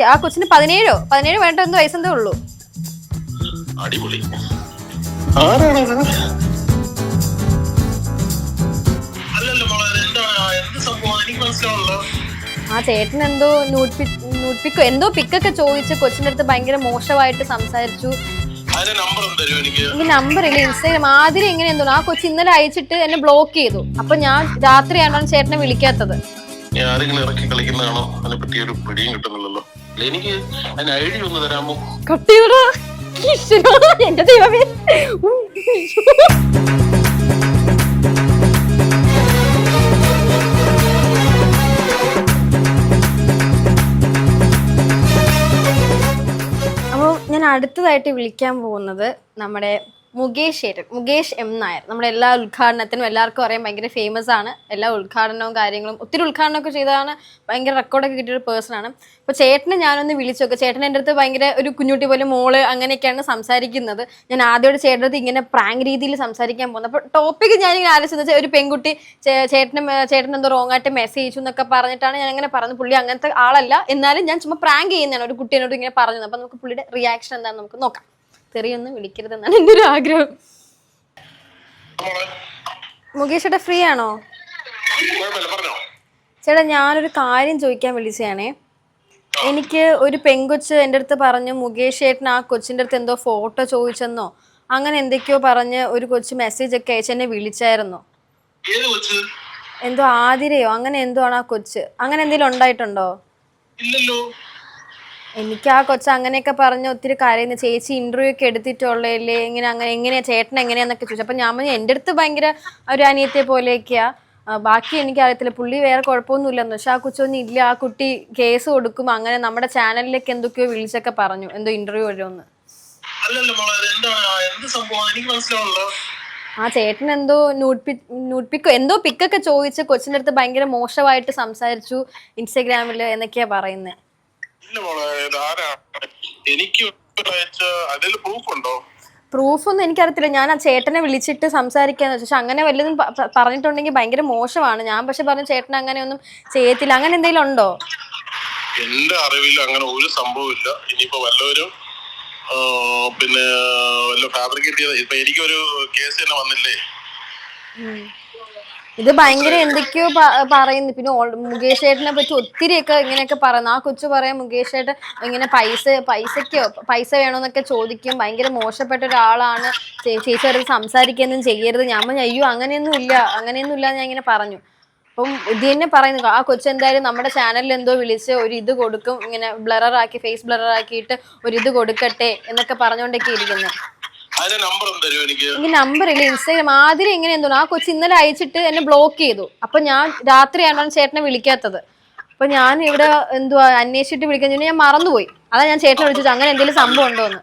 ആ കൊച്ചിന് പതിനേഴോ? പതിനേഴ് വേണ്ട എന്ത് വയസ്സെന്തേ ഉള്ളൂ. അടിപൊളി. ആ ചേട്ടൻ എന്തോ നോട്ട് പിക് ന്യൂഡ് പിക്കോ എന്തോ പിക്കൊക്കെ ചോദിച്ച് കൊച്ചിന്റെ അടുത്ത് ഭയങ്കര മോശമായിട്ട് സംസാരിച്ചു. നമ്പർ ഒന്ന് എനിക്ക്? ഈ നമ്പർ ഇല്ല ഇൻസ്റ്റാഗ്രാം ആദ്യം എങ്ങനെ എന്തോ ആ കൊച്ചി ഇന്നലെ അയച്ചിട്ട് എന്നെ ബ്ലോക്ക് ചെയ്തു. അപ്പൊ ഞാൻ രാത്രിയാണോ ചേട്ടനെ വിളിക്കാത്തത്? ഞാൻ ഇറക്കി കളിക്കുന്നതാണോ? അതിനെ പറ്റി ഒരു പിടിയും കിട്ടുന്നില്ലല്ലോ. എനിക്ക് അതിന് ഐഡിയ ഒന്ന് തരാമോ? കട്ടിയടാ ഈശ്വരാ, എന്റെ ദൈവമേ. അപ്പോൾ ഞാൻ അടുത്തതായിട്ട് വിളിക്കാൻ പോകുന്നത് നമ്മുടെ മുകേഷ് ഏട്ടൻ മുകേഷ് എം നായർ. നമ്മുടെ എല്ലാ ഉദ്ഘാടനത്തിനും എല്ലാവർക്കും അറിയാം ഭയങ്കര ഫേമസ് ആണ്. എല്ലാ ഉദ്ഘാടനവും കാര്യങ്ങളും ഒത്തിരി ഉദ്ഘാടനമൊക്കെ ചെയ്തതാണ്. ഭയങ്കര റെക്കോർഡൊക്കെ കിട്ടിയൊരു പേഴ്സൺ ആണ്. അപ്പോൾ ചേട്ടനെ ഞാനൊന്ന് വിളിച്ചു നോക്കുക ചേട്ടൻ എന്റെ അടുത്ത് ഭയങ്കര ഒരു കുഞ്ഞുട്ടി പോലെ മോൾ അങ്ങനെയൊക്കെയാണ് സംസാരിക്കുന്നത്. ഞാൻ ആദ്യമായിട്ട് ചേട്ടന്റെ അടുത്ത് ഇങ്ങനെ പ്രാങ്ക് രീതിയിൽ സംസാരിക്കാൻ പോകുന്നത്. അപ്പോൾ ടോപ്പിക്ക് ഞാനിങ്ങനെ ആലോചിച്ചത് ഒരു പെൺകുട്ടി ചേട്ടനും ചേട്ടൻ എന്തോ റോങ് ആയിട്ട് മെസ്സേജ് അയച്ചു എന്നൊക്കെ പറഞ്ഞിട്ടാണ് ഞാൻ അങ്ങനെ പറഞ്ഞത് പുള്ളി അങ്ങനത്തെ ആളല്ല. എന്നാലും ഞാൻ ചുമ്മാ പ്രാങ്ക് ചെയ്യുന്നതാണ് ഒരു കുട്ടീനോട് ഇങ്ങനെ പറഞ്ഞത്. അപ്പോൾ നമുക്ക് പുള്ളിയുടെ റിയാക്ഷൻ എന്താണെന്ന് നമുക്ക് നോക്കാം. തെറിയൊന്നും വിളിക്കരുതെന്നാണ് എന്റെ ഒരു ആഗ്രഹം മുകേഷ് ചേട്ടാ ഫ്രീ ആണോ ചേട്ടാ ഞാനൊരു കാര്യം ചോദിക്കാൻ വിളിച്ചതാണേ എനിക്ക് ഒരു പെങ്കൊച്ച് എന്റെ അടുത്ത് പറഞ്ഞു മുകേഷ് ചേട്ടൻ ആ കൊച്ചിന്റെ അടുത്ത് എന്തോ ഫോട്ടോ ചോദിച്ചെന്നോ? അങ്ങനെ എന്തൊക്കെയോ പറഞ്ഞ് ഒരു കൊച്ച് മെസ്സേജ് ഒക്കെ അയച്ച് എന്നെ വിളിച്ചായിരുന്നു. എന്തോ ആതിരയോ? അങ്ങനെ എന്തോ ആണ് ആ കൊച്ച്. അങ്ങനെ എന്തെങ്കിലും ഉണ്ടായിട്ടുണ്ടോ? എനിക്ക് ആ കൊച്ചു അങ്ങനെയൊക്കെ പറഞ്ഞ് ഒത്തിരി കാര്യം ചേച്ചി ഇന്റർവ്യൂ ഒക്കെ എടുത്തിട്ടുള്ളതല്ലേ? ഇങ്ങനെ അങ്ങനെ എങ്ങനെയാ? ചേട്ടൻ എങ്ങനെയാന്നൊക്കെ ചോദിച്ചു. അപ്പൊ ഞാൻ പറഞ്ഞു എന്റെ അടുത്ത് ഭയങ്കര ഒരു അനിയത്തെ പോലെയൊക്കെയാ. ബാക്കി എനിക്ക് അറിയത്തില്ല പുള്ളി വേറെ കുഴപ്പമൊന്നുമില്ലെന്ന്. പക്ഷെ ആ കൊച്ചൊന്നും ഇല്ല ആ കുട്ടി കേസ് കൊടുക്കും. അങ്ങനെ നമ്മുടെ ചാനലിലേക്ക് എന്തൊക്കെയോ വിളിച്ചൊക്കെ പറഞ്ഞു. എന്തോ ഇന്റർവ്യൂ വരുമെന്ന് ആ ചേട്ടൻ എന്തോ ന്യൂഡ് പിക് ന്യൂഡ് പിക്കോ എന്തോ പിക്കൊക്കെ ചോദിച്ച് കൊച്ചിന്റെ അടുത്ത് ഭയങ്കര മോശമായിട്ട് സംസാരിച്ചു ഇൻസ്റ്റാഗ്രാമിൽ എന്നൊക്കെയാ പറയുന്നത് ഇല്ല മോളെ എനിക്ക് അയച്ച അതിൽ പ്രൂഫ് ഉണ്ടോ പ്രൂഫ് ഒന്നും എനിക്കറിയത്തില്ല. ഞാൻ ആ ചേട്ടനെ വിളിച്ചിട്ട് സംസാരിക്കാന്ന് വെച്ചു. പക്ഷെ അങ്ങനെ വല്ലതും പ- പറഞ്ഞിട്ടുണ്ടെങ്കിൽ ഭയങ്കര മോശമാണ്. ഞാൻ പക്ഷെ പറഞ്ഞു ചേട്ടൻ അങ്ങനെയൊന്നും ചെയ്യത്തില്ല. അങ്ങനെ എന്തെങ്കിലും ഉണ്ടോ? എന്റെ അറിവിൽ അങ്ങനെ ഒരു സംഭവം സംഭവമില്ല ഇനിയിപ്പോ വല്ലവരും ആ, പിന്നെ വല്ല ഫാബ്രിക്കേറ്റ് ചെയ്ത ഇപ്പൊ എനിക്കൊരു കേസ് തന്നെ വന്നില്ലേ? ഇത് ഭയങ്കര എന്തൊക്കെയോ പറയുന്നു. പിന്നെ മുകേഷ് ചേട്ടനെ പറ്റി ഒത്തിരിയൊക്കെ ഇങ്ങനെയൊക്കെ പറയുന്നു. ആ കൊച്ചു പറയാം മുകേഷ് ചേട്ടൻ ഇങ്ങനെ പൈസ പൈസക്കോ പൈസ വേണോന്നൊക്കെ ചോദിക്കും. ഭയങ്കര മോശപ്പെട്ട ഒരാളാണ്. ചേച്ചി അവർ സംസാരിക്കുന്നതും ചെയ്യരുത്. ഞാൻ അയ്യോ അങ്ങനെയൊന്നും ഇല്ല. അങ്ങനെയൊന്നും ഇല്ല ഞാൻ ഇങ്ങനെ പറഞ്ഞു. അപ്പം ഇത് തന്നെ പറയുന്നു. ആ കൊച്ചു എന്തായാലും നമ്മുടെ ചാനലിൽ എന്തോ വിളിച്ച് ഒരു ഇത് കൊടുക്കും. ഇങ്ങനെ ബ്ലറർ ആക്കി ഫേസ് ബ്ലറർ ആക്കിയിട്ട് ഒരു ഇത് കൊടുക്കട്ടെ എന്നൊക്കെ പറഞ്ഞുകൊണ്ടൊക്കെ ഇരിക്കുന്നത് അതിന്റെ നമ്പർ തരുമോ എനിക്ക്? ഈ നമ്പർ ഇല്ല ഇൻസ്റ്റാഗ്രാം ആദ്യം എങ്ങനെ എന്തോ ആ കൊച്ചി ഇന്നലെ അയച്ചിട്ട് എന്നെ ബ്ലോക്ക് ചെയ്തു. അപ്പൊ ഞാൻ രാത്രിയാണ് ചേട്ടനെ വിളിക്കാത്തത്. അപ്പൊ ഞാൻ ഇവിടെ എന്തുവാ അന്വേഷിച്ചിട്ട് വിളിക്കാൻ ഞാൻ മറന്നുപോയി. അതാ ഞാൻ ചേട്ടനെ വിളിച്ചത് അങ്ങനെ എന്തെങ്കിലും സംഭവം ഉണ്ടോന്ന്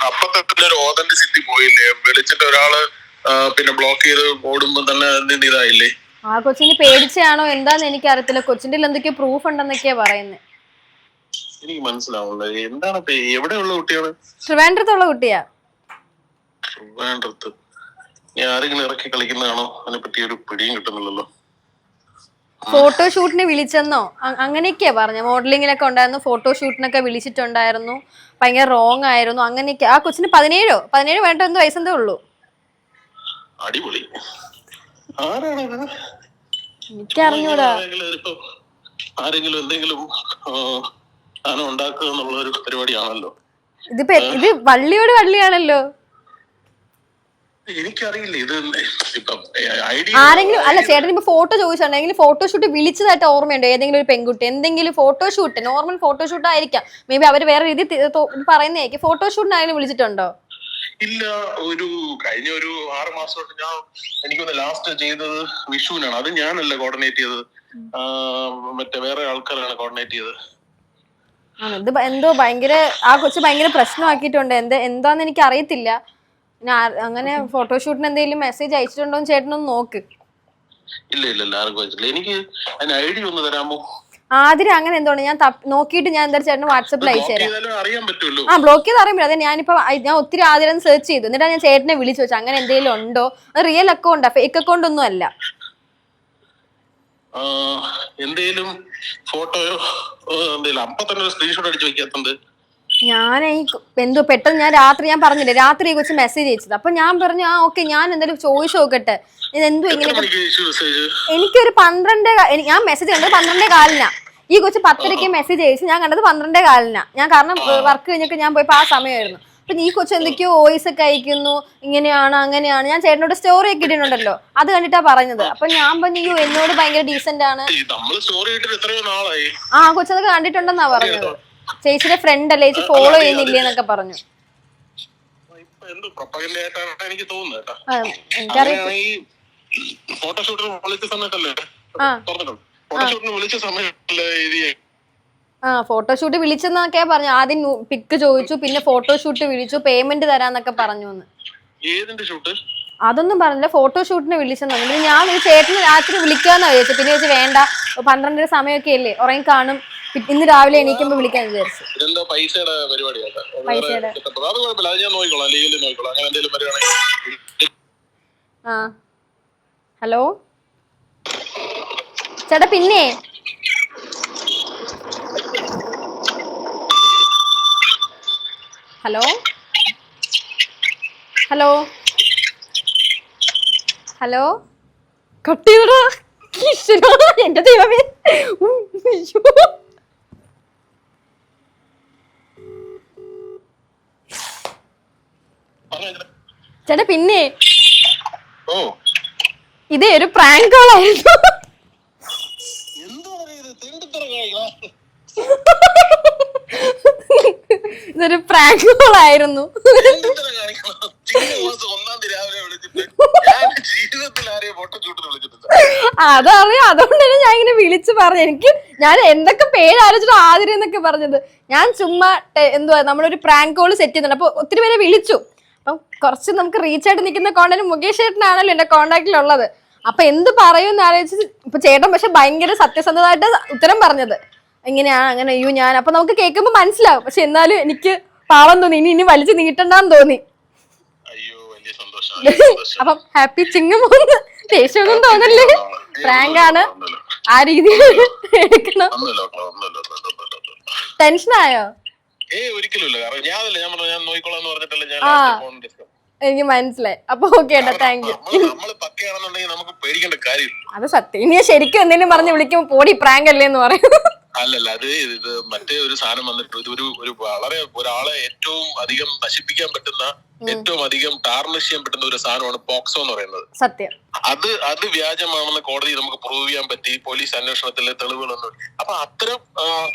അപ്പൊ തന്നെ ഒരു ഓതന്റിസിറ്റി പോയില്ലേ? വിളിച്ചിട്ട് ഒരാൾ ആ, പിന്നെ ബ്ലോക്ക് ചെയ്ത് ഓടുമ്പോ തന്നെ ഇതായില്ലേ? ആ കൊച്ചിന് പേടിച്ചാണോ എന്താന്ന് എനിക്ക് അറിയത്തില്ല കൊച്ചിന്റെ എന്തൊക്കെയോ പ്രൂഫ് ഉണ്ടെന്നൊക്കെയാ പറയുന്നത് എനിക്ക് മനസ്സിലാവുള്ളത് എന്താണ് എവിടെയുള്ള കുട്ടിയാണ് ട്രിവാൻഡ്രത്തുള്ള കുട്ടിയാ. വേണ്ടത്. ഇനി ആരെങ്കിലും ഇറക്കി കളിക്കുന്നതാണോ? അതിനെ പറ്റി ഒരു പിടിയും കിട്ടുന്നില്ലല്ലോ. ഫോട്ടോഷൂട്ടിന് വിളിച്ചെന്നോ? അങ്ങനെയൊക്കെയാ പറഞ്ഞ. മോഡലിങ്ങിലൊക്കെ ഉണ്ടായിരുന്നു. ഫോട്ടോഷൂട്ടിനൊക്കെ വിളിച്ചിട്ടുണ്ടായിരുന്നു. ഭയങ്കര റോങ് ആയിരുന്നു. അങ്ങനെയൊക്കെ. ആ കൊച്ചിന് പതിനേഴോ? പതിനേഴ് വേണ്ട എന്ത് വയസ്സെന്തേ ഉള്ളൂ. അടിപൊളി. എനിക്ക് അറിഞ്ഞൂടാ ആരെങ്കിലും എന്തെങ്കിലും ഉണ്ടാക്കുക എന്നുള്ള ഒരു പരിപാടിയാണല്ലോ. ഇതിപ്പോ ഇത് വള്ളിയോട് വള്ളിയാണല്ലോ. എനിക്കറിയില്ല. ഇത് ഐഡിയ ആരെങ്കിലും അല്ല ചേട്ടൻ ഇപ്പൊ ഫോട്ടോ ചോദിച്ചിട്ടുണ്ടെങ്കിൽ ഫോട്ടോഷൂട്ട് വിളിച്ചതായിട്ട് ഓർമ്മയുണ്ടോ? ഏതെങ്കിലും ഒരു പെൺകുട്ടി? എന്തെങ്കിലും ഫോട്ടോഷൂട്ട്? നോർമൽ ഫോട്ടോഷൂട്ട് ആയിരിക്കാം മേ ബി അവർ വേറെ രീതി പറയുന്നതായിരിക്കും. ഫോട്ടോഷൂട്ടിനായാലും വിളിച്ചിട്ടുണ്ടോ? ഇല്ല ഒരു കഴിഞ്ഞ ഒരു ആറ് മാസമായിട്ട് ഞാൻ എനിക്കൊന്ന് ലാസ്റ്റ് ചെയ്തത് വിഷുവിനാണ്. അത് ഞാനല്ല കോർഡിനേറ്റ് ചെയ്തത്. മറ്റേ വേറെ ആൾക്കാരാണ് കോർഡിനേറ്റ് ചെയ്തത്. ഇത് എന്തോ ഭയങ്കര ആ കൊച്ചു ഭയങ്കര പ്രശ്നമാക്കിയിട്ടുണ്ട്. എന്താ എന്താന്ന് എനിക്ക് അറിയത്തില്ല അങ്ങനെ ഫോട്ടോഷൂട്ടിന് എന്തെങ്കിലും മെസ്സേജ് അയച്ചിട്ടുണ്ടോ ചേട്ടനൊന്ന് നോക്ക്. ഇല്ല ഇല്ല ഇല്ല ആർക്കും എനിക്ക് അതിന് ഒന്ന് തരാമോ? ആദ്യം അങ്ങനെ എന്തോണ്ട് ഞാൻ നോക്കിയിട്ട് ഞാൻ എന്താ ചേട്ടന് വാട്സപ്പിൽ അയച്ചു ബ്ലോക്ക് തരാം ചെയ്താലും അറിയാൻ പറ്റുമല്ലോ ആ ബ്ലോക്ക് ചെയ്ത് അറിയുമ്പോൾ അതെ ഞാനിപ്പോ ഞാൻ ഒത്തിരി ആദ്യം സെർച്ച് ചെയ്തു. എന്നിട്ടാണ് ഞാൻ ചേട്ടനെ വിളിച്ചു വെച്ചു അങ്ങനെ എന്തെങ്കിലും ഉണ്ടോ? റിയൽ അക്കൗണ്ടാ ഫേക്ക് അക്കൗണ്ട് ഒന്നും അല്ല. എന്തെങ്കിലും എന്തേലും ഫോട്ടോയോ എന്തേലും അപ്പൊ തന്നെ ഒരു സ്ക്രീൻഷോട്ട് അടിച്ച് വെക്കാത്തത്. ഞാൻ ഈ എന്തോ പെട്ടെന്ന് ഞാൻ രാത്രി ഞാൻ പറഞ്ഞില്ല രാത്രി ഈ കൊച്ചു മെസ്സേജ് അയച്ചത്. അപ്പൊ ഞാൻ പറഞ്ഞു ആ ഓക്കെ ഞാൻ എന്തായാലും ചോദിച്ചു നോക്കട്ടെ. ഇത് എന്തോ ഇങ്ങനെ എനിക്കൊരു പന്ത്രണ്ടേ ഞാൻ മെസ്സേജ് കണ്ടത് പന്ത്രണ്ടേ കാലിനാ. ഈ കൊച്ചു പത്തരയ്ക്ക് മെസ്സേജ് അയച്ചു ഞാൻ കണ്ടത് പന്ത്രണ്ടേ കാലിനാ. ഞാൻ കാരണം വർക്ക് കഴിഞ്ഞിട്ട് ഞാൻ പോയപ്പോ ആ സമയമായിരുന്നു. അപ്പൊ ഈ കൊച്ചു എന്തൊക്കെയോ വോയിസ് ഒക്കെ അയക്കുന്നു ഇങ്ങനെയാണ് അങ്ങനെയാണ്. ഞാൻ ചേട്ടനോട് സ്റ്റോറി ഒക്കെ ഇട്ടിട്ടുണ്ടല്ലോ അത് കണ്ടിട്ടാ പറഞ്ഞത്. അപ്പൊ ഞാൻ പറഞ്ഞു "അയ്യോ, എന്നോട് ഭയങ്കര ഡീസന്റ് ആണ്. ആ കൊച്ചതൊക്കെ കണ്ടിട്ടുണ്ടെന്നാ പറഞ്ഞത്. ചേച്ചിയുടെ ഫ്രണ്ട് അല്ലേ? ചേച്ചി ഫോളോ ചെയ്യുന്നില്ലേ എന്നൊക്കെ പറഞ്ഞു. എനിക്ക് തോന്നുന്നത് ഫോട്ടോഷൂട്ടിന് വിളിച്ച സമയത്തല്ലേ? ഫോട്ടോഷൂട്ടിന് വിളിച്ച സമയത്തല്ലേ ആ ഫോട്ടോഷൂട്ട് വിളിച്ചെന്നൊക്കെ പറഞ്ഞു ആദ്യം പിക്ക് ചോദിച്ചു പിന്നെ ഫോട്ടോഷൂട്ട് വിളിച്ചു പേയ്മെന്റ് തരാന്നൊക്കെ പറഞ്ഞു ഷൂട്ട്? അതൊന്നും പറഞ്ഞില്ല. ഫോട്ടോഷൂട്ടിന് വിളിച്ചെന്നു. പിന്നെ ഞാൻ ചേട്ടന് രാത്രി വിളിക്കാന്നാ വിചാരിച്ചു പിന്നെ വെച്ച് വേണ്ട. പന്ത്രണ്ടര സമയമൊക്കെ അല്ലേ? ഉറങ്ങി കാണും ഇന്ന് രാവിലെ എണീക്കുമ്പോ വിളിക്കാൻ വിചാരിച്ചു. ഇതെന്തോ പൈസയുടെ അത് പൈസയുടെ. അത് കുഴപ്പമില്ല. അത് ഞാൻ നോക്കിക്കോളാം. ലീഗലി നോക്കിക്കോളാം. അങ്ങനെ എന്തെങ്കിലും ആ. ഹലോ? ചേട്ടാ പിന്നെ? ഹലോ? ഹലോ? ഹലോ? കട്ട് ചെയ്തടാ എന്റെ ദൈവമേ ഉം, അയ്യോ. പറഞ്ഞോ. ചേട്ടാ പിന്നെ ഇതേ ഒരു പ്രാങ്ക് കോളായിരുന്നു ഇതൊരു പ്രാങ്ക് കോളായിരുന്നു തീയതി രാവിലെ വിളിച്ചിട്ട് ഞാൻ അതറിയാം. ഇങ്ങനെ വിളിച്ചു പറഞ്ഞു. എനിക്ക് ഞാൻ എന്തൊക്കെ പേര് ആലോചിച്ചിട്ട് ആതിര എന്നൊക്കെ പറഞ്ഞത്. ഞാൻ ചുമ്മാ എന്തുവാ നമ്മളൊരു പ്രാങ്ക് കോൾ സെറ്റ് ചെയ്യുന്നുണ്ട്. അപ്പൊ ഒത്തിരി പേരെ വിളിച്ചു. അപ്പം കുറച്ച് നമുക്ക് റീച്ച് ആയിട്ട് നിൽക്കുന്ന കോണ്ടാക്ട് മുകേഷ് ചേട്ടനാണല്ലോ എന്റെ കോണ്ടാക്റ്റിലുള്ളത് അപ്പൊ എന്ത് പറയുമെന്ന് ആലോചിച്ച് ഇപ്പൊ ചേട്ടൻ പക്ഷെ ഭയങ്കര സത്യസന്ധമായിട്ട് ഉത്തരം പറഞ്ഞത്. എങ്ങനെയാ അങ്ങനെ അയ്യോ ഞാൻ അപ്പൊ നമുക്ക് കേൾക്കുമ്പോ മനസ്സിലാവും. പക്ഷെ എന്നാലും എനിക്ക് പാവം തോന്നി. ഇനി ഇനി വലിച്ചു നീട്ടണ്ടാന്ന് തോന്നി. അപ്പം ഹാപ്പി ചിങ്ങമൊന്ന്. ദേഷ്യമൊന്നും തോന്നല്ലേ പ്രാങ്ക് ആണ്. ആ രീതിയിൽ എടുക്കണം. ടെൻഷനായോ ഏയ് ഒരിക്കലും ഇല്ല. കാരണം ഞാനല്ല ഞാൻ പറഞ്ഞു ഞാൻ നോക്കിക്കോളാം എന്ന് ഞാൻ ഫോൺ എനിക്ക് മനസ്സിലായി. അപ്പൊ ഓക്കെ ഏട്ടാ താങ്ക് യു അത് സത്യം. ഇനി ശരിക്കും എന്തെങ്കിലും പറഞ്ഞ് വിളിക്കുമ്പോ പോടി പ്രാങ്ക് അല്ലേ എന്ന് പറയും. അല്ലല്ല അത് ഇത് മറ്റേ ഒരു സാധനം വന്നിട്ട് ഒരു ഒരു വളരെ ഒരാളെ ഏറ്റവും അധികം നശിപ്പിക്കാൻ പറ്റുന്ന ഏറ്റവും അധികം ടാർണിഷ് ചെയ്യാൻ പറ്റുന്ന ഒരു സാധനമാണ് പോക്സോ എന്ന് പറയുന്നത്. സത്യം. അത് അത് വ്യാജമാണെന്ന് കോടതി നമുക്ക് പ്രൂവ് ചെയ്യാൻ പറ്റി പോലീസ് അന്വേഷണത്തിലെ തെളിവുകളൊന്നും അപ്പൊ അത്തരം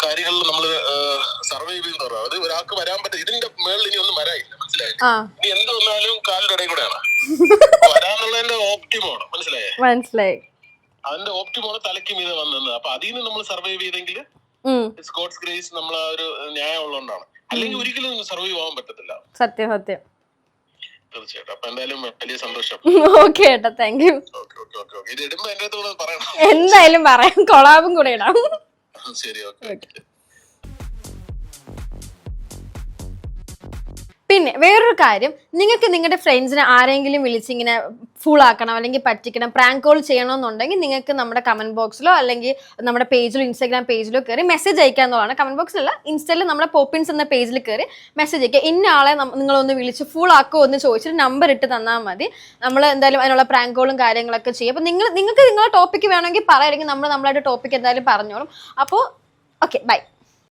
കാര്യങ്ങളിൽ നമ്മൾ സർവൈവ് ചെയ്യുന്ന അത് ഒരാൾക്ക് വരാൻ പറ്റും ഇതിന്റെ മേളിൽ ഇനി ഒന്നും വരായില്ല മനസ്സിലായി? ഇനി എന്ത് വന്നാലും കാലിന്റെ ഇടയിൽ കൂടെയാണ്. വരാന്നുള്ളതിന്റെ ഓപ്റ്റിമാണ് മനസ്സിലായി? മനസ്സിലായി. അതിന്റെ ഓപ്റ്റിമാണ് തലയ്ക്ക് മീതെ വന്നത്. അപ്പൊ അതിൽ നിന്ന് നമ്മൾ സർവൈവ് ചെയ്തെങ്കിൽ സ്കോട്ട്സ് ഗ്രേസ് നമ്മൾ ആ ഒരു ന്യായം ഉള്ളതുകൊണ്ടാണ്. അല്ലെങ്കിൽ ഒരിക്കലും സർവൈവ് ആവാൻ പറ്റത്തില്ല. സത്യം സത്യം. തീർച്ചയായിട്ടും. അപ്പൊ എന്തായാലും വലിയ സന്തോഷം. ഓക്കെ ഏട്ടാ thank you okay okay okay okay ഇത് ഇടുമ്പോ എന്റെ അടുത്ത് പറയണം. എന്തായാലും പറയാം. കൊളാബും കൂടെ ഇടാം. ശരി ഓക്കെ പിന്നെ വേറൊരു കാര്യം നിങ്ങൾക്ക് നിങ്ങളുടെ ഫ്രണ്ട്സിനെ ആരെങ്കിലും വിളിച്ചിങ്ങനെ ഫുൾ ആക്കണം അല്ലെങ്കിൽ പറ്റിക്കണം പ്രാങ്ക് കോൾ ചെയ്യണമെന്നുണ്ടെങ്കിൽ നിങ്ങൾക്ക് നമ്മുടെ കമന്റ് ബോക്സിലോ അല്ലെങ്കിൽ നമ്മുടെ പേജിലോ ഇൻസ്റ്റാഗ്രാം പേജിലോ കയറി മെസ്സേജ് അയക്കാന്നുള്ളതാണ് കമന്റ് ബോക്സിലല്ല ഇൻസ്റ്റയിൽ നമ്മുടെ പോപ്പിൻസ് എന്ന പേജിൽ കയറി മെസ്സേജ് അയക്കുക. ഇന്ന ആളെ നിങ്ങളൊന്ന് വിളിച്ച് ഫുൾ ആക്കോ എന്ന് ചോദിച്ചിട്ട് നമ്പർ ഇട്ട് തന്നാൽ മതി. നമ്മൾ എന്തായാലും അതിനുള്ള പ്രാങ്ക് കോളും കാര്യങ്ങളൊക്കെ ചെയ്യും. അപ്പോൾ നിങ്ങൾ നിങ്ങൾക്ക് നിങ്ങളുടെ ടോപ്പിക്ക് വേണമെങ്കിൽ പറയാമെങ്കിൽ നമ്മൾ നമ്മളായിട്ട് ടോപ്പിക്ക് എന്തായാലും പറഞ്ഞോളും. അപ്പോൾ ഓക്കെ ബൈ